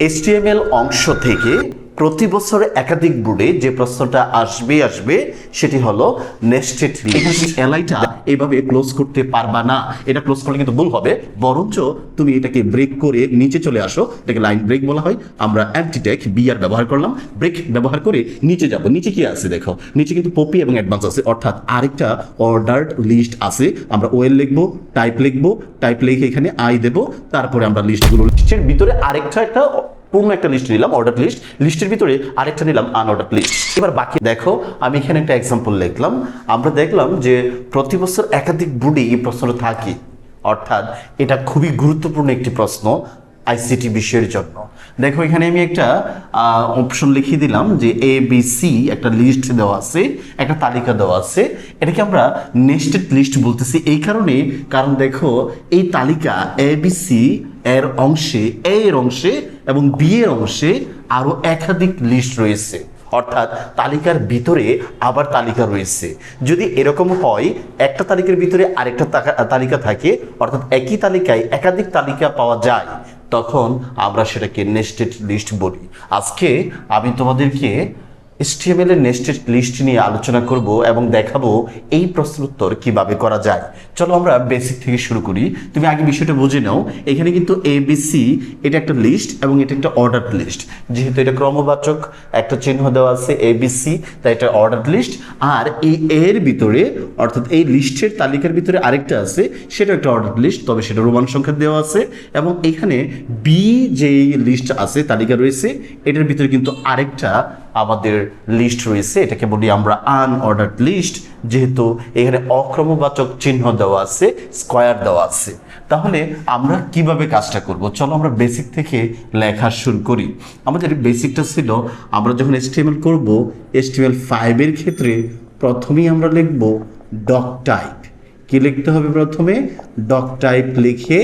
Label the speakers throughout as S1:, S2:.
S1: HTML অংশ থেকে প্রতি বছর একাধিক বোর্ডে যে প্রশ্নটা আসবে আসবে সেটি হলো নেস্টেড এলাইটা এইভাবে ক্লোজ করতে পারবা না? এটা ক্লোজ করলে কিন্তু ভুল হবে। বরঞ্চ তুমি এটাকে ব্রেক করে নিচে চলে আসো। এটাকে লাইন ব্রেক বলা হয়। আমরা অ্যান্টিটেক বিআর ব্যবহার করলাম। ব্রেক ব্যবহার করে নিচে যাব। নিচে কি আছে দেখো? নিচে কিন্তু পপি এবং অ্যাডভান্স আছে। অর্থাৎ আরেকটা অর্ডার্ড লিস্ট আছে। আমরা ওয়েল লিখব টাইপ লিখব টাইপ লিখে এখানে আই দেবো। তারপরে আমরা লিস্টগুলো লিস্টের ভিতরে আরেকটা একটা পূর্ণ একটা লিস্ট নিলাম অর্ডার লিস্ট লিস্টের ভিতরে আরেকটা নিলাম আনঅর্ডার লিস্ট এবার বাকি দেখো, আমি এখানে একটা এক্সাম্পল লিখলাম। আমরা দেখলাম যে প্রতি বছর একাধিক বুডি এই প্রশ্নটা থাকে। অর্থাৎ এটা খুবই গুরুত্বপূর্ণ একটি প্রশ্ন। আইসিটি বিষয়ের জন্য। দেখো, এখানে আমি একটা অপশন লিখিয়ে দিলাম যে এ বি সি একটা লিস্ট দেওয়া আছে, একটা তালিকা দেওয়া আছে। এটাকে আমরা নেস্টেড লিস্ট বলতেছি। এই কারণে, কারণ দেখো, এই তালিকা এ বি সি এর অংশে এ এর অংশে এবং বি এর অংশে আরও একাধিক লিস্ট রয়েছে। অর্থাৎ তালিকার ভিতরে আবার তালিকা রয়েছে। যদি এরকম হয়, একটা তালিকার ভিতরে আরেকটা তালিকা থাকে, অর্থাৎ একই তালিকায় একাধিক তালিকা পাওয়া যায়। তখন আমরা সেটাকে নেস্টেড লিস্ট বলি। আজকে আমি তোমাদেরকে এসটিএমএল এর নেস্টেড লিস্ট নিয়ে আলোচনা করব এবং দেখাবো এই প্রশ্নের উত্তর কীভাবে করা যায়। চলো আমরা বেসিক থেকে শুরু করি। তুমি আগে বিষয়টা বুঝে নাও। এখানে কিন্তু এ বি সি এটা একটা লিস্ট এবং এটা একটা অর্ডার লিস্ট যেহেতু এটা ক্রমবাচক, একটা চিহ্ন দেওয়া আছে এ বি সি তাই এটা অর্ডার লিস্ট আর এই এর ভিতরে, অর্থাৎ এই লিস্টের তালিকার ভিতরে আরেকটা আছে সেটা একটা অর্ডার লিস্ট তবে সেটা রোমান সংখ্যা দেওয়া আছে। এবং এখানে বি যেই লিস্ট আছে, তালিকা রয়েছে, এটার ভিতরে কিন্তু আরেকটা আমাদের লিস্ট রয়েছে। এটাকে বলি আমরা আনঅর্ডার লিস্ট যেহেতু এখানে অক্রমবাচক চিহ্ন দেওয়া আছে স্কোয়ার দেওয়া আছে। তাহলে আমরা কীভাবে কাজটা করব? চলো আমরা বেসিক থেকে লেখা শুরু করি। আমাদের বেসিকটা ছিল, আমরা যখন এসটিএমএল করব এসটিএমএল ফাইভের ক্ষেত্রে প্রথমেই আমরা লিখব ডক টাইপ কি লিখতে হবে প্রথমে? ডক টাইপ লিখে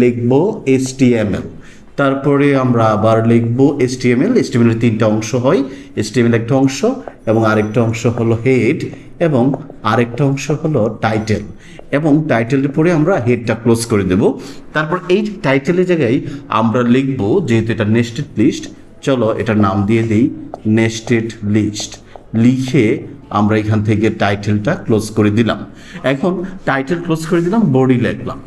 S1: লিখব এসটিএমএল তারপরে আমরা আবার লিখব এসটিএমএল। এসটিএমএল এর তিনটা অংশ হয়। এসটিএমএল একটা অংশ এবং আরেকটা অংশ হলো হেড এবং আরেকটা অংশ হলো টাইটেল। এবং টাইটেলের পরে আমরা হেডটা ক্লোজ করে দেব। তারপর এই টাইটেলের জায়গায় আমরা লিখব, যেহেতু এটা নেস্টেড লিস্ট, চলো এটা নাম দিয়ে দিই, নেস্টেড লিস্ট। লিখে আমরা এখান থেকে টাইটেলটা ক্লোজ করে দিলাম। এখন টাইটেল ক্লোজ করে দিলাম, বডি লিখলাম।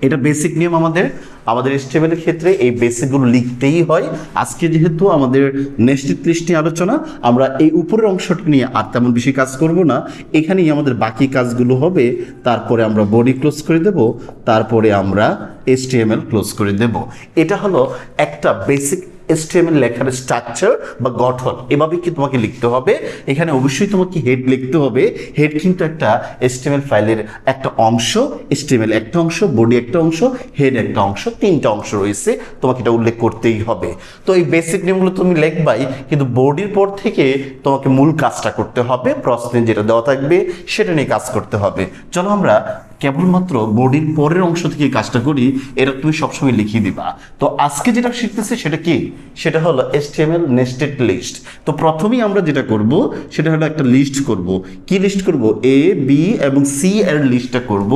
S1: এটা বেসিক নিয়ম আমাদের। আমাদের স্টেবেলের ক্ষেত্রে এই বেসিকগুলো লিখতেই হয়। আজকে যেহেতু আমাদের নেস্টেড লিস্ট আলোচনা, আমরা এই উপরের অংশটা নিয়ে আর তেমন বেশি কাজ করব না। এখানেই আমাদের বাকি কাজগুলো হবে। তারপরে আমরা বডি ক্লোজ করে দেব। তারপরে আমরা এসটিএমএল ক্লোজ করে দেব। এটা হলো একটা বেসিক এসটিএমএল লেখার স্ট্রাকচার বা গঠন, এভাবে কি তোমাকে লিখতে হবে? এখানে অবশ্যই তোমাকে হেড লিখতে হবে। হেড কিন্তু একটা এসটিএমএল ফাইলের একটা অংশ এসটিএমএল একটা অংশ বডি একটা অংশ হেড একটা অংশ, তিনটা অংশ রয়েছে। তোমাকে এটা উল্লেখ করতেই হবে। তো এই বেসিক নিয়মগুলো তুমি লিখবাই, কিন্তু বডির পর থেকে তোমাকে মূল কাজটা করতে হবে। প্রশ্নে যেটা দেওয়া থাকবে, সেটা নিয়ে কাজ করতে হবে। চলো আমরা কেবলমাত্র বডির পরের অংশ থেকে কাজটা করি, এটা তুমি সবসময় লিখিয়ে দিবা। তো আজকে যেটা শিখতেছে সেটা কি? সেটা হলো এসটিএমএল নেস্টেড লিস্ট তো প্রথমেই আমরা যেটা করব, সেটা হলো একটা লিস্ট করব। কি লিস্ট করব? এ বি এবং সি এর লিস্টটা করব।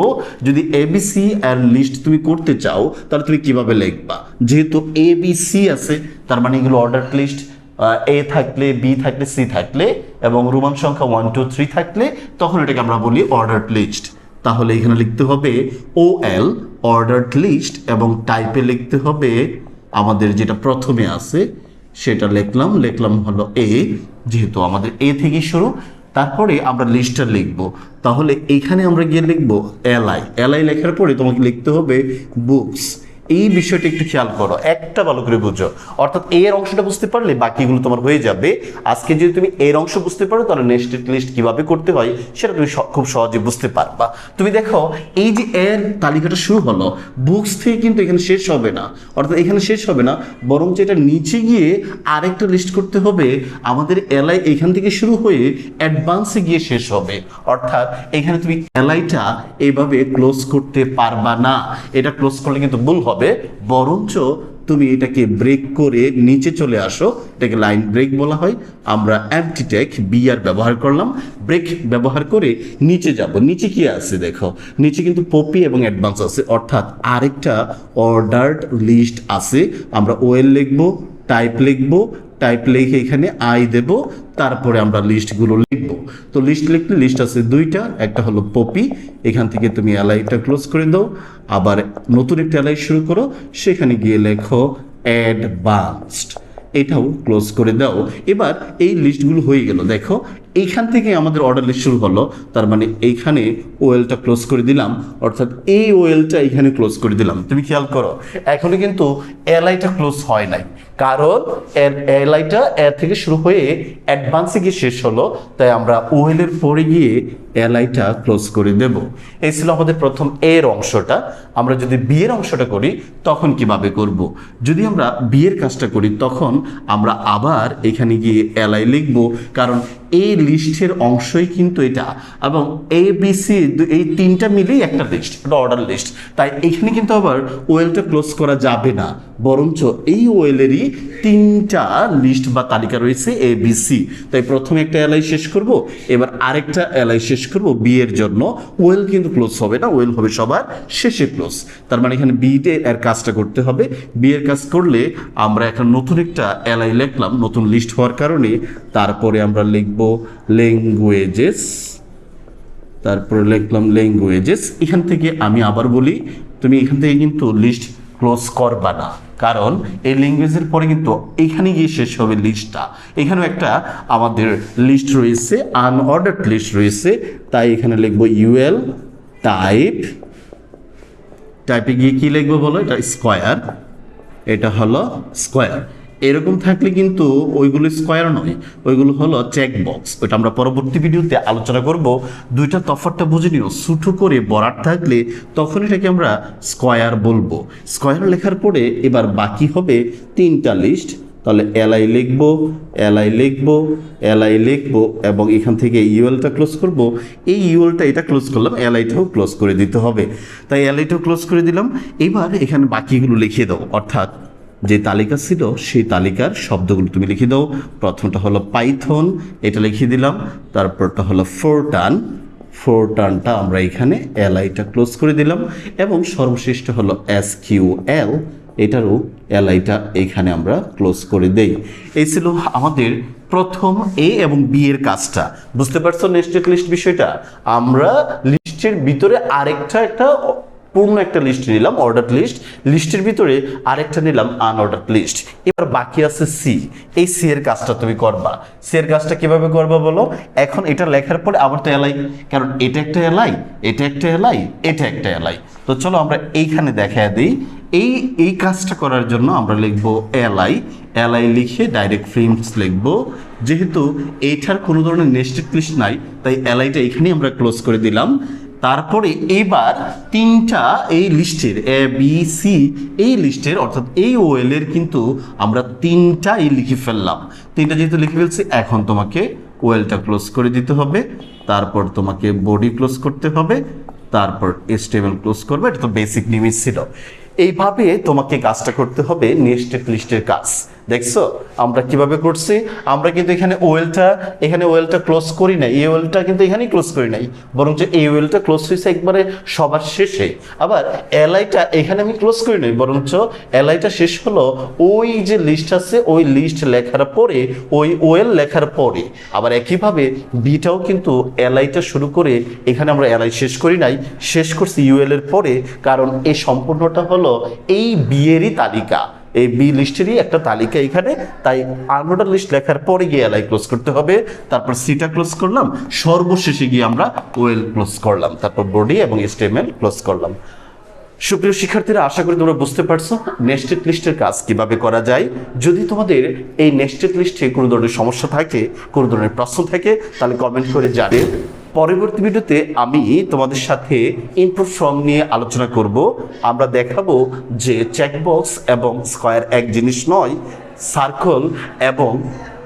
S1: যদি এ বি সি এর লিস্ট তুমি করতে চাও, তাহলে তুমি কীভাবে লিখবা? যেহেতু এ বি সি আছে, তার মানে এগুলো অর্ডার লিস্ট এ থাকলে বি থাকলে সি থাকলে এবং রোমান সংখ্যা ওয়ান টু থ্রি থাকলে, তখন এটাকে আমরা বলি অর্ডার লিস্ট তাহলে এখানে লিখতে হবে ও এল অর্ডার লিস্ট এবং টাইপে লিখতে হবে আমাদের যেটা প্রথমে আছে, সেটা লিখলাম। লিখলাম হলো এ যেহেতু আমাদের এ থেকে শুরু। তারপরে আমরা লিস্টটা লিখব। তাহলে এখানে আমরা গিয়ে লিখব এলআই এলআই লেখার পরে তোমাকে লিখতে হবে বুকস এই বিষয়টা একটু খেয়াল করো, একটা ভালো করে বুঝো। অর্থাৎ এর অংশটা বুঝতে পারলে বাকিগুলো তোমার হয়ে যাবে। আজকে যদি তুমি এর অংশ বুঝতে পারো, তাহলে নেক্সট লিস্ট কীভাবে করতে হয়, সেটা তুমি খুব সহজে বুঝতে পারবা। তুমি দেখো, এই যে এর তালিকাটা শুরু হলো বুকস থেকে কিন্তু এখানে শেষ হবে না। অর্থাৎ এখানে শেষ হবে না বরং যেটা নিচে গিয়ে আরেকটা লিস্ট করতে হবে। আমাদের এলআই এখান থেকে শুরু হয়ে অ্যাডভান্সে গিয়ে শেষ হবে। অর্থাৎ এখানে তুমি এলআইটা এইভাবে ক্লোজ করতে পারবা না। এটা ক্লোজ করলে কিন্তু ভুল হবে বরঞ্চ তুমি এটাকে ব্রেক করে নিচে চলে আসো। এটাকে লাইন ব্রেক বলা হয়। আমরা অ্যান্টিটেক বিআর ব্যবহার করলাম। ব্রেক ব্যবহার করে নিচে যাব। নিচে কি আছে দেখো? নিচে কিন্তু পপি এবং অ্যাডভান্স আছে। অর্থাৎ আরেকটা অর্ডার্ড লিস্ট আছে। আমরা ওয়েল লিখব টাইপ লিখব টাইপ লিখে এখানে আই দেব, তারপরে আমরা লিস্টগুলো লিখব। তো লিস্ট লিখলে লিস্ট আছে দুইটা, একটা হলো পপি এখান থেকে তুমি অ্যালাইটা ক্লোজ করে দাও। আবার নতুন একটা অ্যালাই শুরু করো, সেখানে গিয়ে লেখো অ্যাডভান্সড এটাও ক্লোজ করে দাও। এবার এই লিস্টগুলো হয়ে গেল, দেখো, এইখান থেকে আমাদের অর্ডার লিস্ট শুরু হলো তার মানে এইখানে ওয়েলটা ক্লোজ করে দিলাম, অর্থাৎ এই ওয়েলটা এখানে ক্লোজ করে দিলাম। তুমি খেয়াল করো, এখনও কিন্তু এলআইটা ক্লোজ হয় নাই। কারণ এলআইটা এ থেকে শুরু হয়ে অ্যাডভান্সে গিয়ে শেষ হলো, তাই আমরা ওয়েলের পরে গিয়ে এলআইটা ক্লোজ করে দেব। এই ছিল আমাদের প্রথম এর অংশটা। আমরা যদি বিয়ের অংশটা করি, তখন কীভাবে করব? যদি আমরা বিয়ের কাজটা করি, তখন আমরা আবার এখানে গিয়ে এলআই লিখব, কারণ এই লিস্টের অংশই কিন্তু এটা, এবং এ বি সি এই তিনটা মিলেই একটা লিস্ট একটা অর্ডার লিস্ট তাই এখানে কিন্তু আবার ওয়েলটা ক্লোজ করা যাবে না। বরঞ্চ এই ওয়েলেরই তিনটা লিস্ট বা তালিকা রয়েছে এ বি সি তাই প্রথমে একটা এলআই শেষ করব, এবার আরেকটা এলআই শেষ করব বি এর জন্য। ওয়েল কিন্তু ক্লোজ হবে না, ওয়েল হবে সবার শেষে ক্লোজ। তার মানে এখানে বি এর কাজটা করতে হবে। বি এর কাজ করলে আমরা একটা নতুন একটা এলআই লিখলাম, নতুন লিস্ট হওয়ার কারণে। তারপরে আমরা লিখব ল্যাঙ্গুয়েজেস। তারপরে লিখলাম ল্যাঙ্গুয়েজেস। এখান থেকে আমি আবার বলি, তুমি এখান থেকে কিন্তু লিস্ট ক্লোজ করবা না কারণ এই ল্যাঙ্গুয়েজের পরে কিন্তু এখানে গিয়ে শেষ হবে লিস্টটা। এখানেও একটা আমাদের লিস্ট রয়েছে আনঅর্ডার্ড লিস্ট রয়েছে। তাই এখানে লিখব ইউএল টাইপ টাইপে গিয়ে কী লিখব বলো? এটা স্কোয়ার এটা হলো স্কোয়ার এরকম থাকলে কিন্তু ওইগুলো স্কোয়ার নয়। ওইগুলো হলো চেক বক্স ওইটা আমরা পরবর্তী ভিডিওতে আলোচনা করব। দুইটা তফাতটা বুঝে নিও। ছোটো করে বরাট থাকলে তখন এটাকে আমরা স্কোয়ার বলব। স্কোয়ার লেখার পরে এবার বাকি হবে তিনটা লিস্ট তাহলে এলআই লিখব এলআই লিখব এলআই লিখব এবং এখান থেকে ইউএলটা ক্লোজ করব। এই ইউএলটা এটা ক্লোজ করলাম এলআইটাও ক্লোজ করে দিতে হবে। তাই এলআইটাও ক্লোজ করে দিলাম। এবার এখানে বাকিগুলো লিখিয়ে দাও অর্থাৎ যে তালিকা ছিল, সেই তালিকার শব্দগুলো তুমি লিখে দাও। প্রথমটা হলো পাইথন, এটা লিখিয়ে দিলাম। তারপরটা হলো ফোরটান। ফোর টার্নটা আমরা এখানে এলআইটা ক্লোজ করে দিলাম। এবং সর্বশ্রেষ্ঠ হলো এস কিউ এল, এটারও এলআইটা এখানে আমরা ক্লোজ করে দেই। এই ছিল আমাদের প্রথম এ এবং বি এর কাজটা। বুঝতে পারছ নেস্টেড লিস্ট বিষয়টা? আমরা লিস্টের ভিতরে আরেকটা একটা পূর্ণ একটা লিস্ট নিলাম অর্ডার লিস্ট লিস্টের ভিতরে আরেকটা নিলাম আনঅর্ডার লিস্ট এবার বাকি আছে সি এই সি এর কাজটা তুমি করবা। সি এর কাজটা কীভাবে করবা বলো? এখন এটা লেখার পরে আবার তো এলাই কারণ এটা একটা এলাই এটা একটা এলাই এটা একটা এলাই তো চলো আমরা এইখানে দেখা দিই। এই এই কাজটা করার জন্য আমরা লিখব এলআই এলআই লিখে ডাইরেক্ট ফ্রেমস লিখব। যেহেতু এইটার কোনো ধরনের নেস্টেড লিস্ট নাই, তাই এলআইটা এখানেই আমরা ক্লোজ করে দিলাম। তারপরে এবার তিনটা এই লিস্টের এ বি সি এই লিস্টের, অর্থাৎ এই ওয়েলের কিন্তু আমরা তিনটাই লিখে ফেললাম। তিনটা যেহেতু লিখে ফেলছি, এখন তোমাকে ওয়েলটা ক্লোজ করে দিতে হবে, তারপর তোমাকে বডি ক্লোজ করতে হবে, তারপর এস্টেবল ক্লোজ করবে, এটা তো বেসিক নিমিট ছিল। এইভাবে তোমাকে কাজটা করতে হবে নেস্টেড লিস্টের কাজ। দেখছ? আমরা কীভাবে করছি? আমরা কিন্তু এখানে ওয়েলটা এখানে ওয়েলটা ক্লোজ করি নাই। এই ওয়েলটা কিন্তু এখানেই ক্লোজ করি নাই। বরঞ্চ এই ওয়েলটা ক্লোজ হয়েছে একবারে সবার শেষে। আবার এলআইটা এখানে আমি ক্লোজ করি নাই। বরঞ্চ এলআইটা শেষ হলো ওই যে লিস্ট আছে, ওই লিস্ট লেখার পরে, ওই ওয়েল লেখার পরে। আবার একইভাবে বিটাও কিন্তু এলআইটা শুরু করে এখানে আমরা এলআই শেষ করি নাই। শেষ করছি ইউএল এর পরে, কারণ এই সম্পূর্ণটা হলো এই বিয়েরই তালিকা। এই বি লিস্টেরই একটা তালিকা এখানে। তাই আনঅর্ডার লিস্ট লেখার পরে গিয়ে এলআই ক্লোজ করতে হবে। তারপর সিটা ক্লোজ করলাম। সর্বশেষে গিয়ে আমরা ওয়েল ক্লোজ করলাম। তারপর বডি এবং এস্টেমেল ক্লোজ করলাম। সুপ্রিয় শিক্ষার্থীরা, আশা করি তোমরা বুঝতে পারছ নেস্টেড লিস্টের কাজ কীভাবে করা যায়। যদি তোমাদের এই নেস্টেড লিস্টে কোনো ধরনের সমস্যা থাকে, কোনো ধরনের প্রশ্ন থাকে, তাহলে কমেন্ট করে জানে পরবর্তী ভিডিওতে আমি তোমাদের সাথে ইনপুট ফর্ম নিয়ে আলোচনা করব। আমরা দেখাবো যে চেকবক্স এবং স্কোয়ার এক জিনিস নয় সার্কল এবং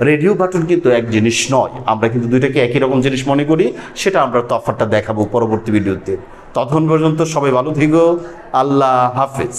S1: রেডিও বাটন কিন্তু এক জিনিস নয়। আমরা কিন্তু দুইটাকে একই রকম জিনিস মনে করি, সেটা আমরা তফাতটা দেখাবো পরবর্তী ভিডিওতে। ততক্ষণ পর্যন্ত সবাই ভালো থেকো। আল্লাহ হাফেজ।